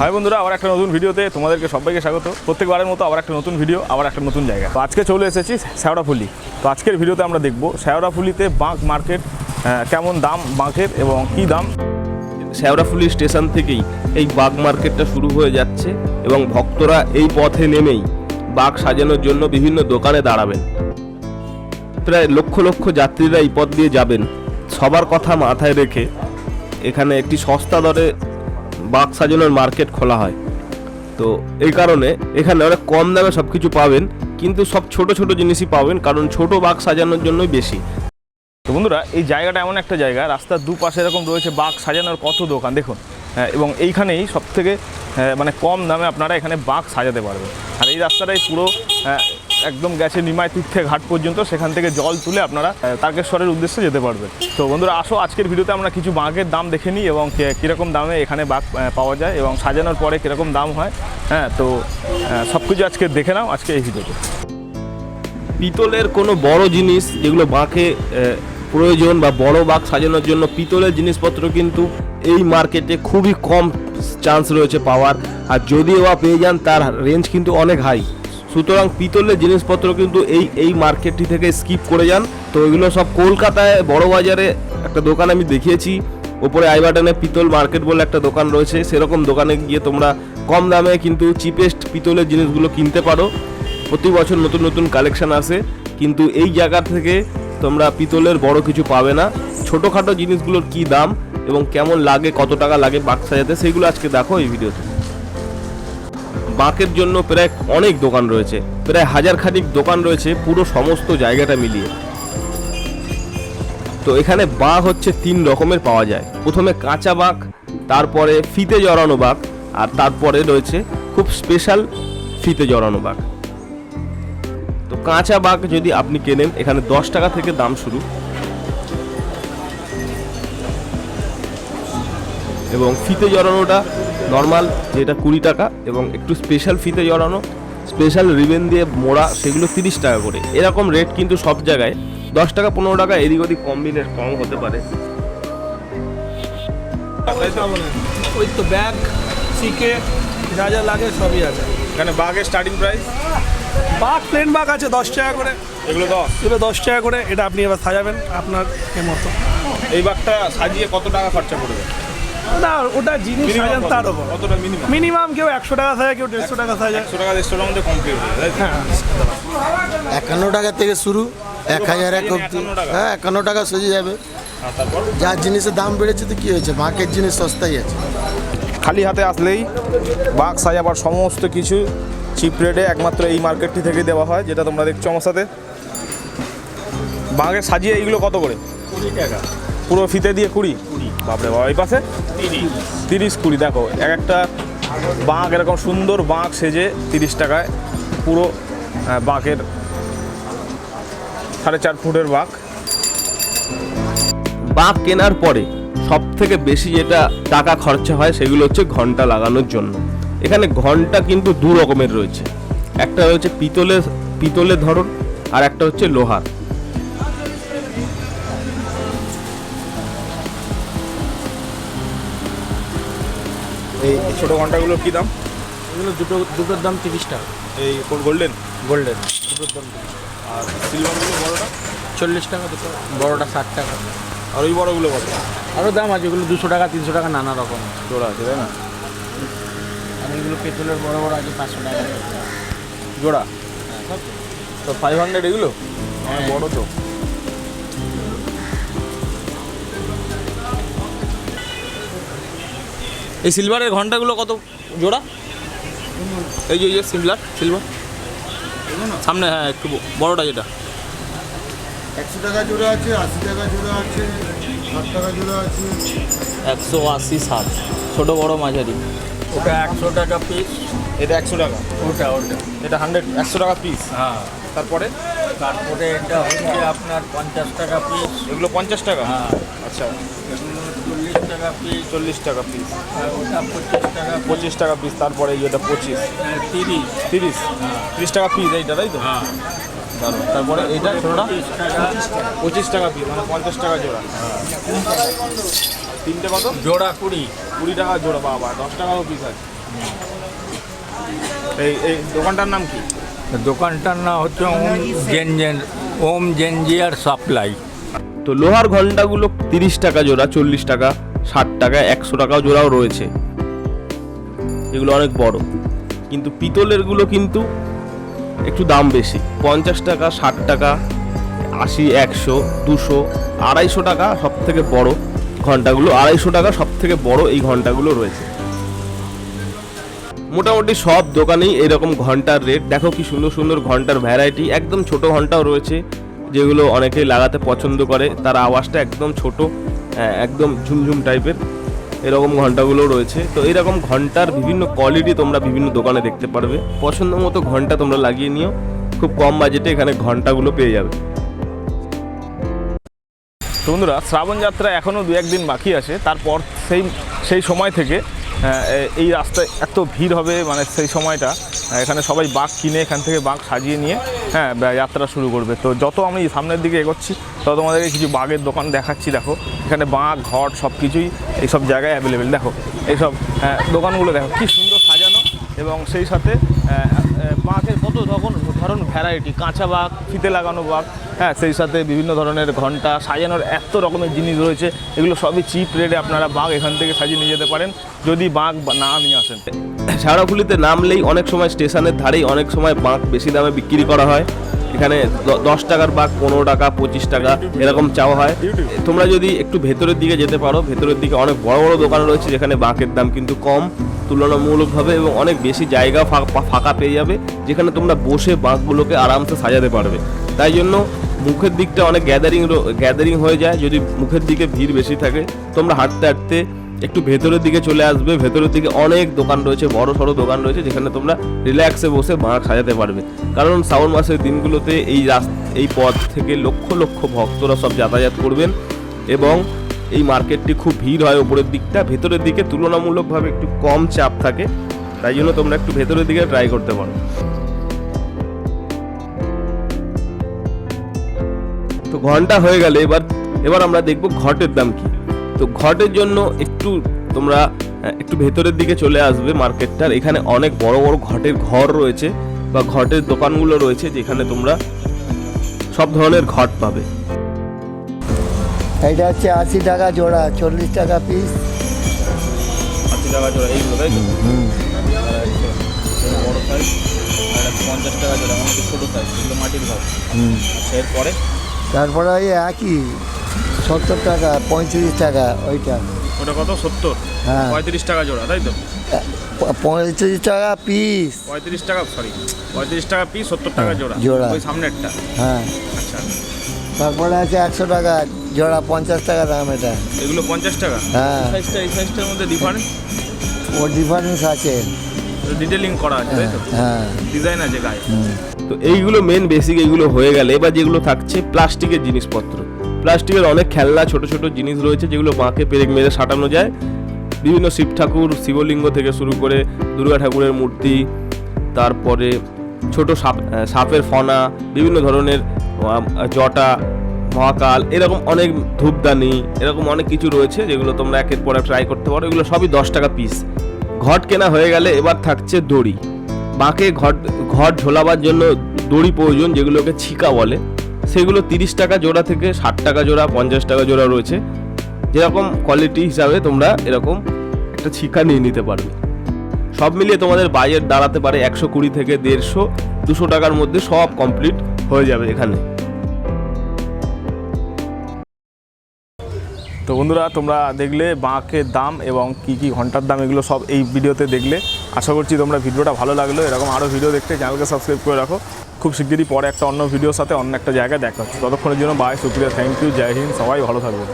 High বন্ধুরা, আবার একটা নতুন ভিডিওতে তোমাদেরকে সবাইকে স্বাগত। প্রত্যেকবারের মতো আবার একটা নতুন ভিডিও, আবার একটা নতুন জায়গা। তো আজকে চলে এসেছি শ্যাওড়াফুলি। তো আজকের ভিডিওতে আমরা দেখব শ্যাওড়াফুলিতে বাঁক মার্কেট কেমন দাম বাঁকের এবং কী দাম। শেওড়াফুলি স্টেশন থেকেই এই বাগ মার্কেটটা শুরু হয়ে যাচ্ছে এবং ভক্তরা এই পথে নেমেই বাগ সাজানোর জন্য বিভিন্ন দোকানে দাঁড়াবেন। প্রায় লক্ষ লক্ষ যাত্রীরা এই পথ দিয়ে যাবেন। সবার কথা মাথায় রেখে এখানে একটি সস্তা দরে বাগ সাজানোর মার্কেট খোলা হয়। তো এই কারণে এখানে অনেক কম দামে সব কিছু পাবেন কিন্তু সব ছোট ছোট জিনিসই পাবেন কারণ ছোট বাগ সাজানোর জন্যই বেশি। তো বন্ধুরা এই জায়গাটা এমন একটা জায়গা রাস্তার দুপাশে এরকম রয়েছে বাঘ সাজানোর কত দোকান দেখুন। হ্যাঁ, এবং এইখানেই সব থেকে মানে কম দামে আপনারা এখানে বাঘ সাজাতে পারবেন। আর এই রাস্তাটাই পুরো আহ, একদম গেছে নিমাই তীর্থে ঘাট পর্যন্ত, সেখান থেকে জল তুলে আপনারা তারকেশ্বরের উদ্দেশ্যে যেতে পারবেন। তো বন্ধুরা, আসো, আজকের ভিডিওতে আমরা কিছু বাঘের দাম দেখে নিই এবং কীরকম দামে এখানে বাঘ পাওয়া যায় এবং সাজানোর পরে কীরকম দাম হয়। হ্যাঁ তো সব কিছু আজকে দেখে নাও, আজকে এই ভিডিওতে। পিতলের কোনো বড় জিনিস, যেগুলো বাঁকে প্রয়োজন বা বড় বাঁক সাজানোর জন্য, পিতলের জিনিসপত্র কিন্তু এই মার্কেটে খুবই কম চান্স রয়েছে পাওয়ার। আর যদিও বা পেয়ে যান, তার রেঞ্জ কিন্তু অনেক হাই সুতরাং পিতলের জিনিসপত্র কিন্তু এই এই মার্কেটটি থেকে স্কিপ করে যান। তো এগুলো সব কলকাতায় বড় বাজারে একটা দোকান আমি দেখিয়েছি। ওপরে আই বাটনে পিতল মার্কেট বলে একটা দোকান রয়েছে। সেরকম দোকানে গিয়ে তোমরা কম দামে কিন্তু চিপেস্ট পিতলের জিনিসগুলো কিনতে পারো। প্রতি বছর নতুন নতুন কালেকশান আসে। কিন্তু এই জায়গা থেকে তোমরা পিতলের বড় কিছু পাবে না। ছোটোখাটো জিনিসগুলোর কি দাম এবং কেমন লাগে, কত টাকা লাগে বাক সাজাতে সেইগুলো আজকে দেখো এই ভিডিওতে। বাঁকের জন্য প্রায় অনেক দোকান রয়েছে। প্রায় হাজার খানিক দোকান রয়েছে পুরো সমস্ত জায়গাটা মিলিয়ে। তো এখানে বাঘ হচ্ছে তিন রকমের পাওয়া যায়। প্রথমে কাঁচা বাঘ তারপরে ফিতে জড়ানো বাঘ আর তারপরে রয়েছে খুব স্পেশাল ফিতে জড়ানো বাঘ তো কাঁচা বাঘ যদি আপনি কেনেন, এখানে দশ টাকা থেকে দাম শুরু। এবং ফিতে জড়ানোটা নর্মাল যেটা কুড়ি টাকা এবং একটু স্পেশাল ফিতে জড়ানো স্পেশাল রিবেন দিয়ে মোড়া সেগুলো তিরিশ টাকা করে। এরকম রেট কিন্তু সব জায়গায়। দশ টাকা পনেরো টাকা এদিক ওদিক কম কম্বিনের কম হতে পারে। ওই তো ব্যাগ সিকে যা যা লাগে সবই আছে। এখানে বাঘের স্টার্টিং প্রাইস বাঘ প্লেন বাঘ আছে দশ টাকা করে। এগুলো দশ? এগুলো দশ টাকা করে এটা আপনি এবার সাজাবেন আপনার এ মতো। এই বাঘটা সাজিয়ে কত টাকা খরচা পড়বে? না ওটা জিনিস সাজান তার কতটা মিনিমাম মিনিমাম কেউ একশো টাকা সাজায় কেউ দেড়শো টাকা সাজায় একশো টাকা দেড়শো টাকার মধ্যে কমপ্লিট হয়ে একান্ন টাকা থেকে শুরু এক হাজার এক অব্দি হ্যাঁ একান্ন টাকা সজে যাবে। যার জিনিসের দাম বেড়েছে তো কী হয়েছে? মার্কেট জিনিস সস্তাই আছে। খালি হাতে আসলেই বাঘ সাজাবার সমস্ত কিছু চিপ রেটে একমাত্র এই মার্কেটটি থেকে দেওয়া হয় যেটা তোমরা দেখছ আমার সাথে। বাঘের সাজিয়ে এইগুলো কত করে? কুড়ি টাকা। পুরো ফিতে দিয়ে কুড়ি? বাপরে বাবা এই পাশে? তিরিশ। কুড়ি দেখো এক একটা বাঁক এরকম সুন্দর বাঁক সেজে তিরিশ টাকায় পুরো বাঁকের সাড়ে চার ফুটের বাঁক। বাঘ কেনার পরে সব থেকে বেশি যেটা টাকা খরচা হয় সেগুলো হচ্ছে ঘণ্টা লাগানোর জন্য। এখানে ঘণ্টা কিন্তু দু রকমের রয়েছে। একটা রয়েছে পিতলের পিতলের ধরন আর একটা হচ্ছে লোহার। এই ছোটো ঘন্টাগুলোর কী দাম? এগুলো দুটো দুটোর দাম তিরিশ টাকা এই গোল্ডেন? গোল্ডেন। দুটোর দাম আর সিলভারগুলো বড়োটা? চল্লিশ টাকা দুটো বড়োটা ষাট টাকা। আর ওই বড়গুলো কত? আরও দাম আছে এগুলো দুশো টাকা তিনশো টাকা নানা রকম। জোড়া আছে তাই না? আর এগুলো পেট্রোলের বড় বড় আছে পাঁচশো টাকা। জোড়া? তো ফাইভ হান্ড্রেড এগুলো? অনেক বড় তো। এই সিলভারের ঘন্টাগুলো কত জোড়া? এই যে এই যে সিলভার সিলভার। সামনে হ্যাঁ একটু বড়টা যেটা। একশো টাকা জোড়া আছে আশি টাকা জোড়া আছে ষাট টাকা জোড়া আছে। একশো আশি ষাট। ছোটো বড়ো মাঝারি। ওটা একশো টাকা পিস এটা একশো টাকা। ওটা ওটা। এটা হান্ড্রেড একশো টাকা পিস হ্যাঁ। তারপরে? তারপরে এটা হচ্ছে আপনার পঞ্চাশ টাকা পিস এগুলো পঞ্চাশ টাকা? হ্যাঁ। আচ্ছা। এগুলো চল্লিশ টাকা পিস চল্লিশ টাকা পিস ওটা পঁচিশ টাকা পঁচিশ টাকা পিস তারপরে এই যেটা পঁচিশ। হ্যাঁ, তিরিশ। তিরিশ? তিরিশ টাকা পিস এইটা তাই তো? হ্যাঁ। তারপরে এইটা ছোটোটা? পঁচিশ টাকা পিস মানে পঞ্চাশ টাকা জোড়া। তিনটে কত? জোড়া কুড়ি। কুড়ি টাকা জোড়া বাবা দশ টাকাও পিস আছে। এই এই দোকানটার নাম কি? দোকানটার নাম হচ্ছে ওম জেনজেন ওম জেনজিয়ার সাপ্লাই। তো লোহার ঘন্টাগুলো তিরিশ টাকা জোড়া, চল্লিশ টাকা, ষাট টাকা, একশো টাকা জোড়াও রয়েছে। এগুলো অনেক বড়। কিন্তু পিতলেরগুলো কিন্তু একটু দাম বেশি। পঞ্চাশ টাকা, ষাট টাকা, আশি, একশো, দুশো, আড়াইশো টাকা সব থেকে বড় ঘন্টাগুলো, আড়াইশো টাকা সব থেকে বড় এই ঘন্টাগুলো রয়েছে। মোটামুটি সব দোকানেই এরকম ঘণ্টার রেট দেখো কি সুন্দর সুন্দর ঘণ্টার ভ্যারাইটি একদম ছোট ঘন্টাও রয়েছে যেগুলো অনেকেই লাগাতে পছন্দ করে। তার আওয়াজটা একদম ছোট হ্যাঁ, একদম ঝুমঝুম টাইপের এরকম ঘন্টাগুলো রয়েছে। তো এরকম ঘণ্টার বিভিন্ন কোয়ালিটি তোমরা বিভিন্ন দোকানে দেখতে পারবে। পছন্দ মতো ঘণ্টা তোমরা লাগিয়ে নিও খুব কম বাজেটে এখানে ঘন্টাগুলো পেয়ে যাবে। বন্ধুরা শ্রাবণ যাত্রা এখনও দু একদিন বাকি আছে। তারপর সেই সেই সময় থেকে এই রাস্তায় এত ভিড় হবে মানে সেই সময়টা এখানে সবাই বাঘ কিনে এখান থেকে বাঘ সাজিয়ে নিয়ে হ্যাঁ যাত্রা শুরু করবে। তো যত আমি সামনের দিকে এগোচ্ছি, তত তোমাদেরকে কিছু বাঘের দোকান দেখাচ্ছি, দেখো। এখানে বাঘ ঘট সব কিছুই এইসব জায়গায় অ্যাভেলেবেল দেখো, এইসব হ্যাঁ দোকানগুলো দেখো, কি সুন্দর এবং সেই সাথে বাঘের কত ধরন ধরন ভ্যারাইটি কাঁচা বাঘ, ফিতে লাগানো বাঘ হ্যাঁ সেই সাথে বিভিন্ন ধরনের ঘণ্টা, সাজানোর এত রকমের জিনিস রয়েছে, এগুলো সবই চিপ রেটে আপনারা বাঘ এখান থেকে সাজিয়ে নিয়ে যেতে পারেন, যদি বাঘ না নিয়ে আসেন। শেওড়াফুলিতে নামলেই অনেক সময় স্টেশনের ধারেই অনেক সময় বাঁক বেশি দামে বিক্রি করা হয়। এখানে দশ টাকার বাঘ, পনেরো টাকা, পঁচিশ টাকা, এরকম চাওয়া হয়। তোমরা যদি একটু ভেতরের দিকে যেতে পারো, ভেতরের দিকে অনেক বড় বড় দোকান রয়েছে, যেখানে বাঁকের দাম কিন্তু কম। তুলনামূলকভাবে এবং অনেক বেশি জায়গা ফাঁকা পেয়ে যাবে, যেখানে তোমরা বসে বাঁকগুলোকে আরামসে সাজাতে পারবে। তাই জন্য মুখের দিকটা অনেক গ্যাদারিং গ্যাদারিং হয়ে যায়, যদি মুখের দিকে ভিড় বেশি থাকে। তোমরা হাঁটতে হাঁটতে একটু ভেতরের দিকে চলে আসবে, ভেতরের দিকে অনেক দোকান রয়েছে, বড় সড়ো দোকান রয়েছে, যেখানে তোমরা রিল্যাক্সে বসে বাঁক সাজাতে পারবে। কারণ শ্রাবণ মাসের দিনগুলোতে এই রাস্তা এই পথ থেকে লক্ষ লক্ষ ভক্তরা সব যাতায়াত করবেন এবং এই মার্কেটটি খুব ভিড় হয় ওপরের দিকটা। ভেতরের দিকে তুলনামূলকভাবে একটু কম চাপ থাকে। তাই জন্য তোমরা একটু ভেতরের দিকে ট্রাই করতে পারো। তো ঘণ্টা হয়ে গেলে, এবার এবার আমরা দেখব ঘটের দাম কি। তো ঘটের জন্য একটু তোমরা একটু ভেতরের দিকে চলে আসবে মার্কেটটার এখানে অনেক বড় বড় ঘটের ঘর রয়েছে বা ঘটের দোকানগুলো রয়েছে যেখানে তোমরা সব ধরনের ঘট পাবে। এটা হচ্ছে আশি টাকা জোড়া চল্লিশ টাকা পিস আশি টাকা জোড়া এইগুলো তাই তো? বড় সাইজ আর পঞ্চাশ টাকা জোড়া আমাদের ছোটো সাইজ এগুলো মাটির ঘর এরপরে তারপরে ওই একই সত্তর টাকা পঁয়ত্রিশ টাকা ওইটা। ওটা কত? সত্তর? হ্যাঁ। পঁয়ত্রিশ টাকা জোড়া তাই তো? পঁয়ত্রিশ টাকা পিস পঁয়ত্রিশ টাকা সরি পঁয়ত্রিশ টাকা পিস সত্তর টাকা জোড়া। জোড়া। ওই সামনেরটা? হ্যাঁ। আচ্ছা। তারপরে আছে একশো টাকা জোড়া পঞ্চাশ টাকা দাম এটা। এগুলো পঞ্চাশ টাকা? হ্যাঁ। সাইজটা এই সাইজটার মধ্যে ডিফারেন্স ও ডিফারেন্স আছে। ডিটেলিং করা আছে তাই তো? হ্যাঁ ডিজাইন আছে গায়ে। তো এইগুলো মেন বেসিক এইগুলো হয়ে গেলে এবার যেগুলো থাকছে প্লাস্টিকের জিনিসপত্র। প্লাস্টিকের অনেক খেলনা ছোট ছোট জিনিস রয়েছে যেগুলো বাঁকে পেরেক মেরে সাটানো যায়। বিভিন্ন শিব ঠাকুর শিবলিঙ্গ থেকে শুরু করে দুর্গা ঠাকুরের মূর্তি তারপরে ছোট সাপ সাপের ফনা বিভিন্ন ধরনের জটা, মহাকাল, এরকম অনেক ধূপদানি, এরকম অনেক কিছু রয়েছে যেগুলো তোমরা একের পর ট্রাই করতে পারো। এগুলো সবই দশ টাকা পিস ঘট কেনা হয়ে গেলে এবার থাকছে দড়ি। বাঁকে ঘট ঘট ঝোলাবার জন্য দড়ি প্রয়োজন, যেগুলোকে ছিকা বলে। সেগুলো তিরিশ টাকা জোড়া থেকে ষাট টাকা জোড়া, পঞ্চাশ টাকা জোড়া রয়েছে। যেরকম কোয়ালিটি হিসাবে তোমরা এরকম একটা ছিকা নিয়ে নিতে পারবে সব মিলিয়ে তোমাদের বাজেট দাঁড়াতে পারে একশো কুড়ি থেকে দেড়শো, দুশো টাকার মধ্যে সব কমপ্লিট হয়ে যাবে এখানে। তো বন্ধুরা, তোমরা দেখলে বাঁকের দাম এবং কি কি ঘণ্টার দাম, এগুলো সব এই ভিডিওতে দেখলে। আশা করছি তোমরা ভিডিওটা ভালো লাগল। এরকম আরও ভিডিও দেখতে চ্যানেলকে সাবস্ক্রাইব করে রাখো। খুব শিগগিরই পরে একটা অন্য ভিডিওর সাথে অন্য একটা জায়গায় দেখা হচ্ছে। ততক্ষণের জন্য বাই শুক্রিয়া থ্যাংক ইউ জয় হিন্দ, সবাই ভালো থাকবে